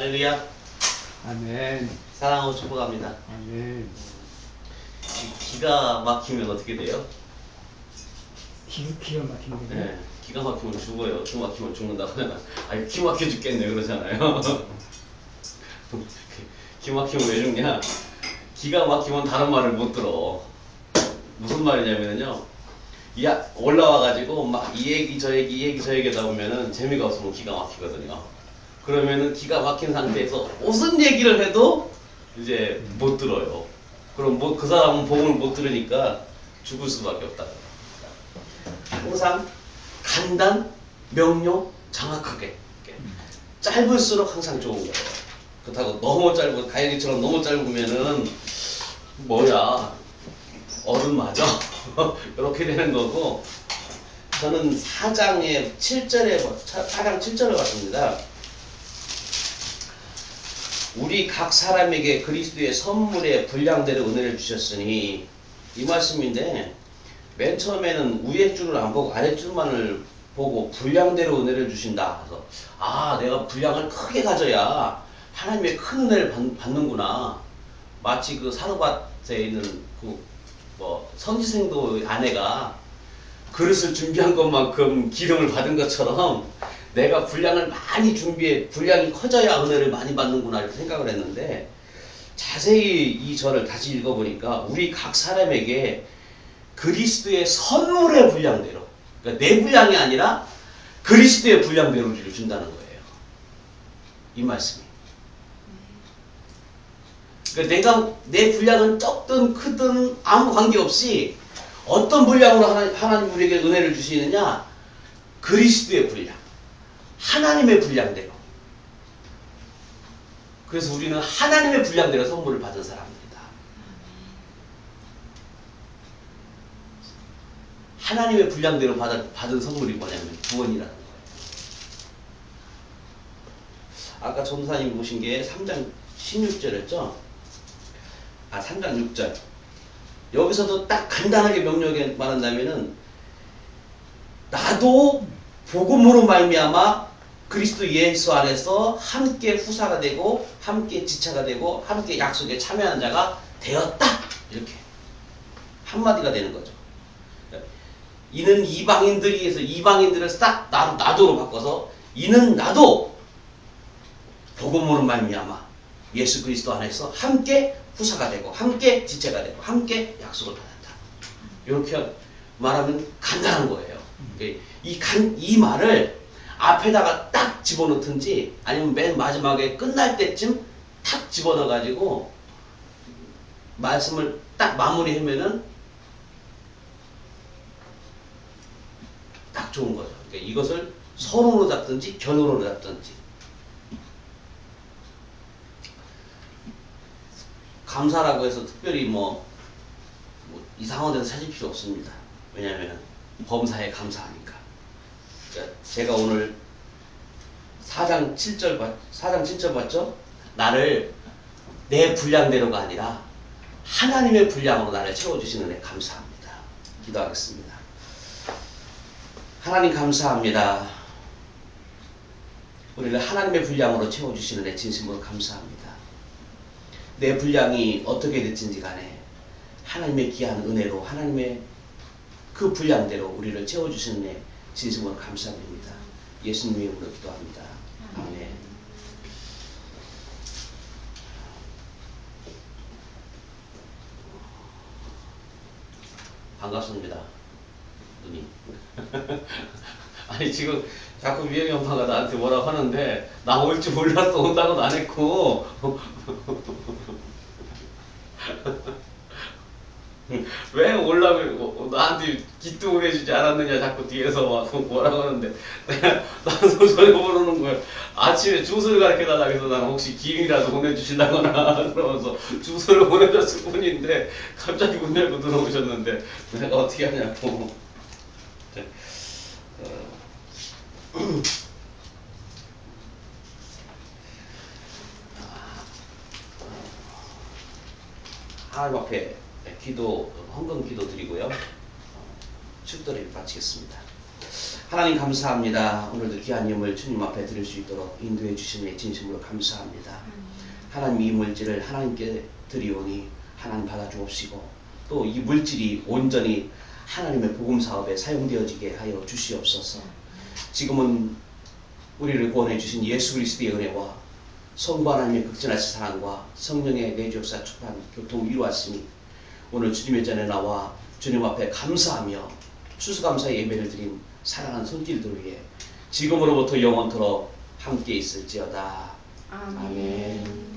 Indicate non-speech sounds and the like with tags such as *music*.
할렐루야. 아멘. 사랑하고 축복합니다. 아멘. 기- 기가 막히면 어떻게 돼요? 기, 기가 거죠? 네, 기가 막히면 죽어요. 기 막히면 죽는다고 하잖아. *laughs* 아니, 기 막혀 죽겠네, 그러잖아요. *laughs* 기 막히면 왜 죽냐? 기가 막히면 다른 말을 못 들어. 무슨 말이냐면요. 야, 올라와가지고 막 이 얘기 저 얘기 이 얘기 저 얘기 하다 보면은 재미가 없으면 기가 막히거든요. 그러면은 기가 막힌 상태에서 무슨 얘기를 해도 이제 못 들어요. 그럼 뭐 그 사람은 복음을 못 들으니까 죽을 수밖에 없다. 항상 간단, 명료, 정확하게. 짧을수록 항상 좋은 거예요. 그렇다고 너무 짧고 가연이처럼 너무 짧으면은 뭐야 어른 맞아 *laughs* 이렇게 되는 거고 저는 4장의 7절에 4장 7절을 봤습니다. 우리 각 사람에게 그리스도의 선물의 분량대로 은혜를 주셨으니 이 말씀인데 맨 처음에는 위에 줄을 안 보고 아래 줄만을 보고 분량대로 은혜를 주신다. 그래서 아 내가 분량을 크게 가져야 하나님의 큰 은혜를 받, 받는구나. 마치 그 사르밧에 있는 그 뭐 선지생도 아내가 그릇을 준비한 것만큼 기름을 받은 것처럼 내가 분량을 많이 준비해 분량이 커져야 은혜를 많이 받는구나 이렇게 생각을 했는데 자세히 이 절을 다시 읽어보니까 우리 각 사람에게 그리스도의 선물의 분량대로 그러니까 내 분량이 아니라 그리스도의 분량대로 우리를 준다는 거예요. 이 말씀이. 그러니까 내가 내 분량은 적든 크든 아무 관계없이 어떤 분량으로 하나님, 하나님 우리에게 은혜를 주시느냐 그리스도의 분량 하나님의 분량대로. 그래서 우리는 하나님의 분량대로 선물을 받은 사람입니다. 하나님의 분량대로 받은, 받은 선물이 뭐냐면 구원이라는 거예요. 아까 전사님 보신 게 3장 16절이었죠? 아 3장 6절. 여기서도 딱 간단하게 명료하게 말한다면은 나도 복음으로 말미암아 그리스도 예수 안에서 함께 후사가 되고 함께 지체가 되고 함께 약속에 참여하는 자가 되었다 이렇게 한마디가 되는 거죠. 이는 이방인들이 해서 이방인들을 싹 나도 나도로 바꿔서 이는 나도 복음으로 말미암아 예수 그리스도 안에서 함께 후사가 되고 함께 지체가 되고 함께 약속을 받았다. 이렇게 말하면 간단한 거예요. 이, 간, 이 말을 앞에다가 딱 집어넣든지 아니면 맨 마지막에 끝날 때쯤 탁 집어넣어가지고 말씀을 딱 마무리하면은 딱 좋은 거죠. 그러니까 이것을 서론으로 잡든지 결론으로 잡든지 감사라고 해서 특별히 뭐, 뭐 이상한 데서 찾을 필요 없습니다. 왜냐하면 범사에 감사하니까. 제가 오늘 4장 7절 봤, 4장 7절 봤죠? 나를 내 분량대로가 아니라 하나님의 분량으로 나를 채워주시는 애 감사합니다. 기도하겠습니다. 하나님 감사합니다. 우리를 하나님의 분량으로 채워주시는 애 진심으로 감사합니다. 내 분량이 어떻게 됐든지 간에 하나님의 귀한 은혜로 하나님의 그 분량대로 우리를 채워주시는 애 진심으로 감사드립니다. 예수님의 이름으로 기도합니다. 아멘. 반갑습니다. 누님. *laughs* 아니 지금 자꾸 미영이 엄마가 나한테 뭐라고 하는데 나 올 줄 몰랐어 온다고는 안 했고 *laughs* 왜 올라고 나한테 기뚱을 해주지 않았느냐 자꾸 뒤에서 막 뭐라고 하는데 내가 나는 소리 모르는 거야 아침에 주소를 가르쳐 달라고 해서 나는 혹시 김이라도 보내주신다거나 그러면서 주소를 보내줬을 뿐인데 갑자기 문 열고 들어오셨는데 내가 어떻게 하냐고 네. 어. 하나님 앞에 기도, 헌금 기도 드리고요. 어, 축도를 마치겠습니다. 하나님 감사합니다. 오늘도 귀한 예물 주님 앞에 드릴 수 있도록 인도해 주심에 진심으로 감사합니다. 하나님 이 물질을 하나님께 드리오니 하나님 받아 주옵시고 또 이 물질이 온전히 하나님의 복음 사업에 사용되어지게 하여 주시옵소서. 지금은 우리를 구원해 주신 예수 그리스도의 은혜와 성부 하나님의 극진하신 사랑과 성령의 내주 역사 축복한 교통 이루었으니 오늘 주님의 전에 나와 주님 앞에 감사하며 추수감사 예배를 드린 사랑하는 손길들 위해 지금으로부터 영원토록 함께 있을지어다. 아멘. 아멘.